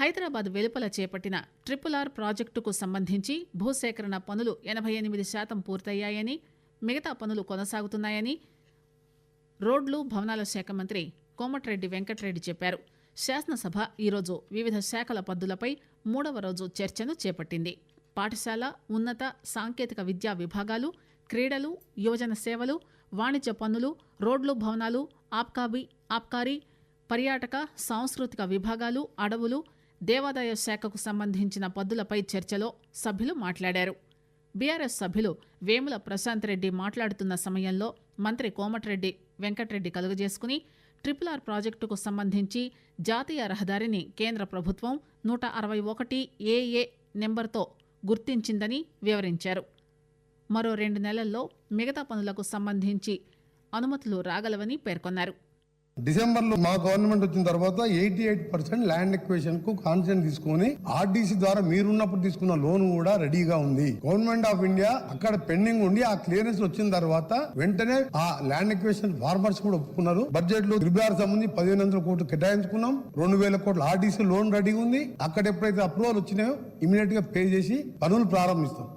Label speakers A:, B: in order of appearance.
A: హైదరాబాద్ వెలుపల చేపట్టిన triple R ప్రాజెక్టుకు సంబంధించి భూసేకరణ పనులు ఎనభై ఎనిమిది శాతం పూర్తయ్యాయని మిగతా పనులు కొనసాగుతున్నాయని రోడ్లు భవనాల శాఖ మంత్రి కోమటిరెడ్డి వెంకటరెడ్డి చెప్పారు. శాసనసభ ఈరోజు వివిధ శాఖల పద్దులపై మూడవ రోజు చర్చను చేపట్టింది. పాఠశాల ఉన్నత సాంకేతిక విద్యా విభాగాలు క్రీడలు యువజన సేవలు వాణిజ్య పన్నులు రోడ్లు భవనాలు ఆబ్కాబీ ఆబ్కారీ పర్యాటక సాంస్కృతిక విభాగాలు అడవులు దేవాదాయ శాఖకు సంబంధించిన పద్దులపై చర్చలో సభ్యులు మాట్లాడారు. బీఆర్ఎస్ సభ్యులు వేముల ప్రశాంత్ రెడ్డి మాట్లాడుతున్న సమయంలో మంత్రి కోమటిరెడ్డి వెంకటరెడ్డి కలుగజేసుకుని ట్రిపుల్ ఆర్ ప్రాజెక్టుకు సంబంధించి జాతీయ రహదారిని కేంద్ర ప్రభుత్వం నూట అరవై ఒకటి ఏఏ నెంబర్తో గుర్తించిందని వివరించారు. మరో రెండు నెలల్లో మిగతా పనులకు సంబంధించి అనుమతులు రాగలవని పేర్కొన్నారు.
B: డిసెంబర్లో మా గవర్నమెంట్ వచ్చిన తర్వాత ఎయిటీ ఎయిట్ పర్సెంట్ ల్యాండ్ ఎక్వేషన్కు కాన్సెంట్ తీసుకొని ఆర్డీసీ ద్వారా మీరున్నప్పుడు తీసుకున్న లోన్ కూడా రెడీగా ఉంది. గవర్నమెంట్ ఆఫ్ ఇండియా అక్కడ పెండింగ్ ఉండి ఆ క్లియరెన్స్ వచ్చిన తర్వాత వెంటనే ఆ ల్యాండ్ ఎక్వేషన్ ఫార్మర్స్ కూడా ఒప్పుకున్నారు. బడ్జెట్లో త్రిబుల్ సంబంధించి పదిహేను వందల కోట్లు కేటాయించుకున్నాం. రెండు వేల కోట్ల ఆర్డీసీ లోన్ రెడీగా ఉంది. అక్కడ ఎప్పుడైతే అప్రూవల్ వచ్చినాయో ఇమీడియట్గా పే చేసి పనులు ప్రారంభిస్తాం.